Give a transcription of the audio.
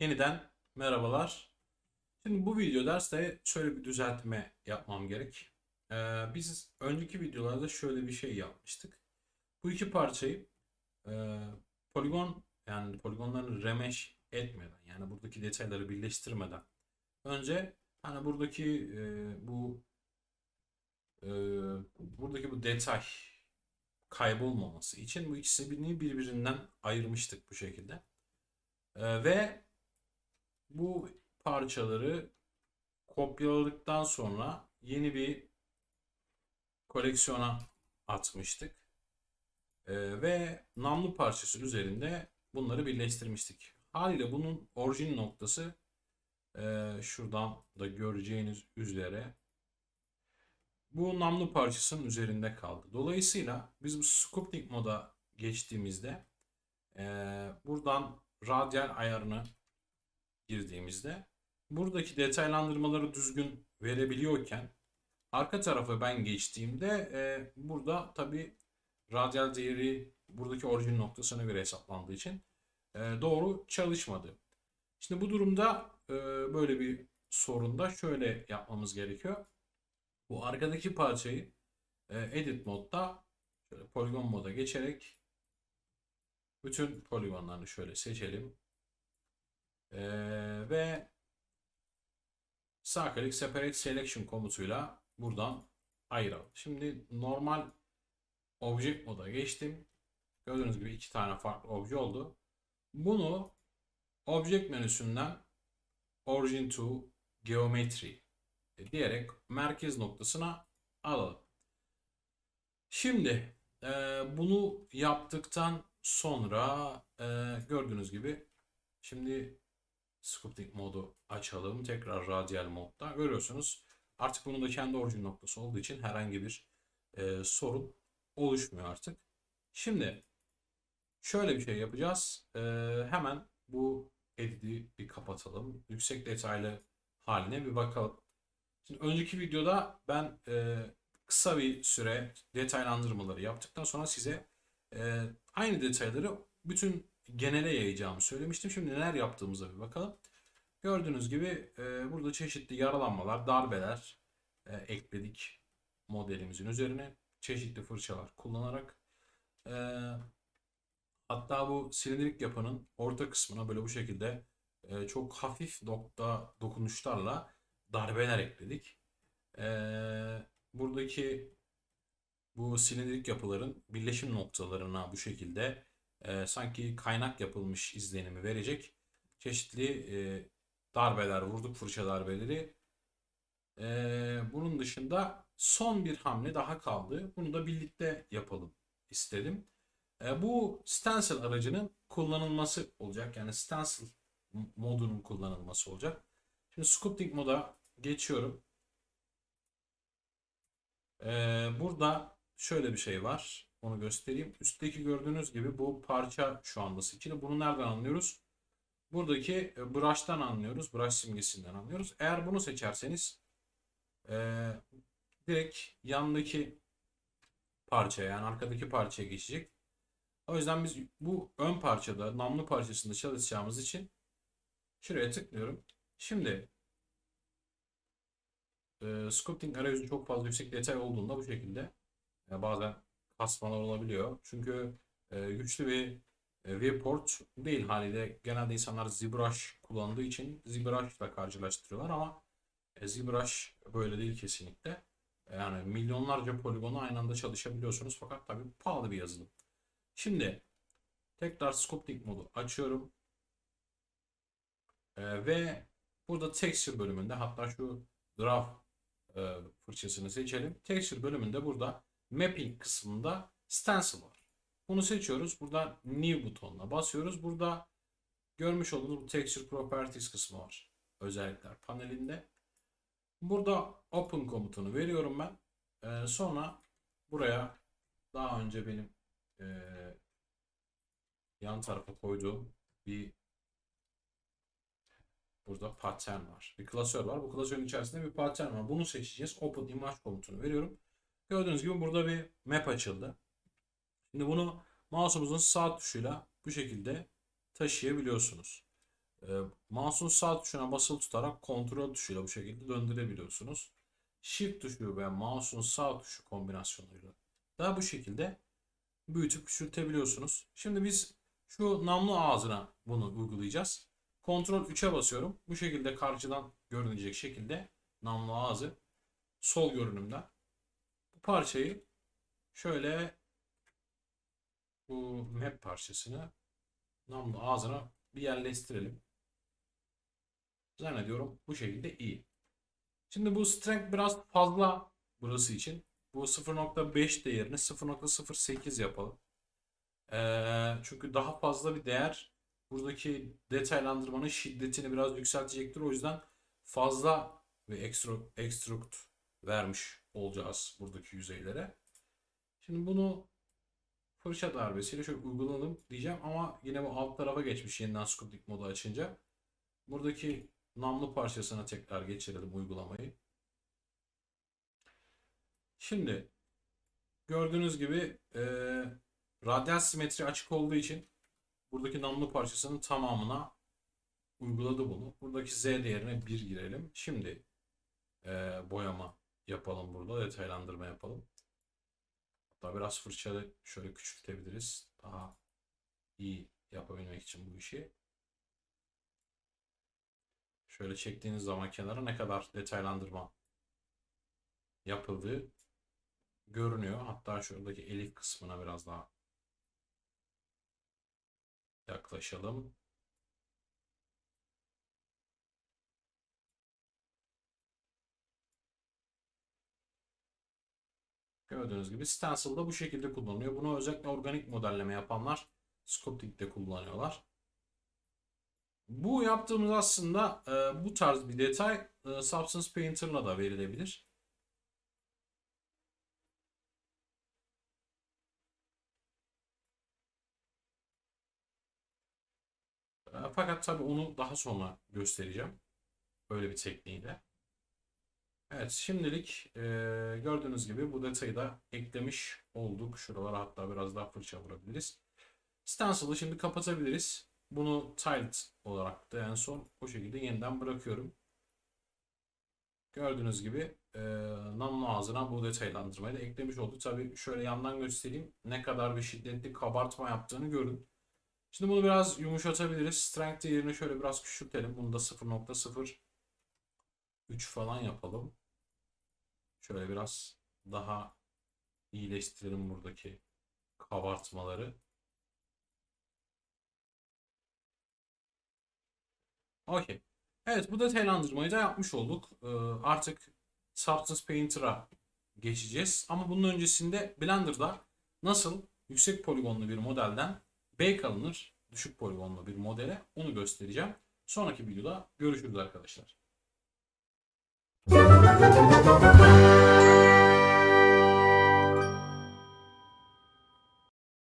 Yeniden merhabalar. Şimdi bu video derste şöyle bir düzeltme yapmam gerek. Ee, biz önceki videolarda şöyle bir şey yapmıştık. Bu iki parçayı e, poligon yani poligonlarını remesh etmeden yani buradaki detayları birleştirmeden önce hani buradaki e, bu e, buradaki bu detay kaybolmaması için bu ikisini birbirinden ayırmıştık bu şekilde. Ee, ve bu parçaları kopyaladıktan sonra yeni bir koleksiyona atmıştık. Ee, ve namlu parçası üzerinde bunları birleştirmiştik. Haliyle bunun orijin noktası e, şuradan da göreceğiniz üzere bu namlu parçasının üzerinde kaldı. Dolayısıyla biz bu sculpting moda geçtiğimizde e, buradan radyal ayarını girdiğimizde buradaki detaylandırmaları düzgün verebiliyorken arka tarafa ben geçtiğimde e, burada tabi radyal değeri buradaki orijin noktasına göre hesaplandığı için e, doğru çalışmadı. Şimdi bu durumda e, böyle bir sorunda şöyle yapmamız gerekiyor. Bu arkadaki parçayı e, edit modda şöyle poligon moda geçerek bütün poligonlarını şöyle seçelim. Ee, ve sağ klik separate selection komutuyla buradan ayıralım. Şimdi normal object moda geçtim. Gördüğünüz gibi iki tane farklı obje oldu. Bunu object menüsünden origin to geometry diyerek merkez noktasına alalım. Şimdi e, bunu yaptıktan sonra e, gördüğünüz gibi şimdi sculpting modu açalım. Tekrar radyal modda görüyorsunuz. Artık bunun da kendi orijin noktası olduğu için herhangi bir e, sorun oluşmuyor artık. Şimdi şöyle bir şey yapacağız. E, hemen bu edit'i bir kapatalım. Yüksek detaylı haline bir bakalım. Şimdi önceki videoda ben e, kısa bir süre detaylandırmaları yaptıktan sonra size e, aynı detayları bütün genele yayacağımı söylemiştim. Şimdi neler yaptığımıza bir bakalım. Gördüğünüz gibi e, burada çeşitli yaralanmalar, darbeler e, ekledik modelimizin üzerine. Çeşitli fırçalar kullanarak. E, hatta bu silindirik yapının orta kısmına böyle bu şekilde e, çok hafif nokta dokunuşlarla darbeler ekledik. E, buradaki bu silindirik yapıların birleşim noktalarına bu şekilde e, sanki kaynak yapılmış izlenimi verecek çeşitli e, darbeler vurduk fırça darbeleri. E, bunun dışında son bir hamle daha kaldı. Bunu da birlikte yapalım istedim. E, bu stencil aracının kullanılması olacak. Yani stencil modunun kullanılması olacak. Şimdi sculpting moda geçiyorum. E, burada şöyle bir şey var. Onu göstereyim. Üstteki gördüğünüz gibi bu parça şu anda seçili. Bunu nereden anlıyoruz? Buradaki e, brush'tan anlıyoruz. Brush simgesinden anlıyoruz. Eğer bunu seçerseniz e, direkt yandaki parça yani arkadaki parçaya geçecek. O yüzden biz bu ön parçada, namlu parçasında çalışacağımız için şuraya tıklıyorum. Şimdi e, sculpting arayüzü çok fazla yüksek detay olduğunda bu şekilde e, bazen kasmalar olabiliyor. Çünkü e, güçlü bir e, viewport değil haliyle genelde insanlar ZBrush kullandığı için ZBrush ile karşılaştırıyorlar ama e, ZBrush böyle değil kesinlikle. Yani milyonlarca poligonu aynı anda çalışabiliyorsunuz fakat tabii pahalı bir yazılım. Şimdi tekrar sculpting modu açıyorum. E, ve burada texture bölümünde hatta şu draft e, fırçasını seçelim. Texture bölümünde burada mapping kısmında stencil var. Bunu seçiyoruz. Burada new butonuna basıyoruz. Burada görmüş olduğunuz bu texture properties kısmı var. Özellikler panelinde. Burada open komutunu veriyorum ben. Ee, sonra buraya daha önce benim e, yan tarafa koyduğum bir burada pattern var. Bir klasör var. Bu klasörün içerisinde bir pattern var. Bunu seçeceğiz. Open image komutunu veriyorum. Gördüğünüz gibi burada bir map açıldı. Şimdi bunu mouse'umuzun sağ tuşuyla bu şekilde taşıyabiliyorsunuz. E, mouse'un sağ tuşuna basılı tutarak kontrol tuşuyla bu şekilde döndürebiliyorsunuz. Shift tuşu ve mouse'un sağ tuşu kombinasyonuyla da bu şekilde büyütüp küçültebiliyorsunuz. Şimdi biz şu namlu ağzına bunu uygulayacağız. Kontrol 3'e basıyorum. Bu şekilde karşıdan görünecek şekilde namlu ağzı sol görünümden. Parçayı şöyle bu map parçasını namlu ağzına bir yerleştirelim. Zannediyorum bu şekilde iyi. Şimdi bu strength biraz fazla burası için. Bu 0.5 değerini 0.08 yapalım. Ee, çünkü daha fazla bir değer buradaki detaylandırmanın şiddetini biraz yükseltecektir. O yüzden fazla ve extrude vermiş olacağız buradaki yüzeylere. Şimdi bunu fırça darbesiyle şöyle uygulayalım diyeceğim ama yine bu alt tarafa geçmiş yeniden sculpting modu açınca. Buradaki namlu parçasına tekrar geçirelim uygulamayı. Şimdi gördüğünüz gibi e, radyal simetri açık olduğu için buradaki namlu parçasının tamamına uyguladı bunu. Buradaki Z değerine 1 girelim. Şimdi e, boyama yapalım burada. Detaylandırma yapalım. Hatta biraz fırçayı şöyle küçültebiliriz. Daha iyi yapabilmek için bu işi. Şöyle çektiğiniz zaman kenara ne kadar detaylandırma yapıldığı görünüyor. Hatta şuradaki elif kısmına biraz daha yaklaşalım. Gördüğünüz gibi stencil da bu şekilde kullanılıyor. Bunu özellikle organik modelleme yapanlar Sculpting'de kullanıyorlar. Bu yaptığımız aslında e, bu tarz bir detay e, Substance Painter'la da verilebilir. E, fakat tabii onu daha sonra göstereceğim. Böyle bir tekniğiyle. Evet şimdilik e, gördüğünüz gibi bu detayı da eklemiş olduk. Şuralara hatta biraz daha fırça vurabiliriz. Stencil'ı şimdi kapatabiliriz. Bunu tiled olarak da en son o şekilde yeniden bırakıyorum. Gördüğünüz gibi e, namlu ağzına bu detaylandırmayı da eklemiş olduk. Tabi şöyle yandan göstereyim ne kadar bir şiddetli kabartma yaptığını görün. Şimdi bunu biraz yumuşatabiliriz. Strength değerini şöyle biraz küçültelim. Bunu da 0.0 3 falan yapalım. Şöyle biraz daha iyileştirelim buradaki kabartmaları. Okey. Evet bu detaylandırmayı da yapmış olduk. Ee, artık Substance Painter'a geçeceğiz. Ama bunun öncesinde Blender'da nasıl yüksek poligonlu bir modelden bake alınır düşük poligonlu bir modele onu göstereceğim. Sonraki videoda görüşürüz arkadaşlar. Thank you.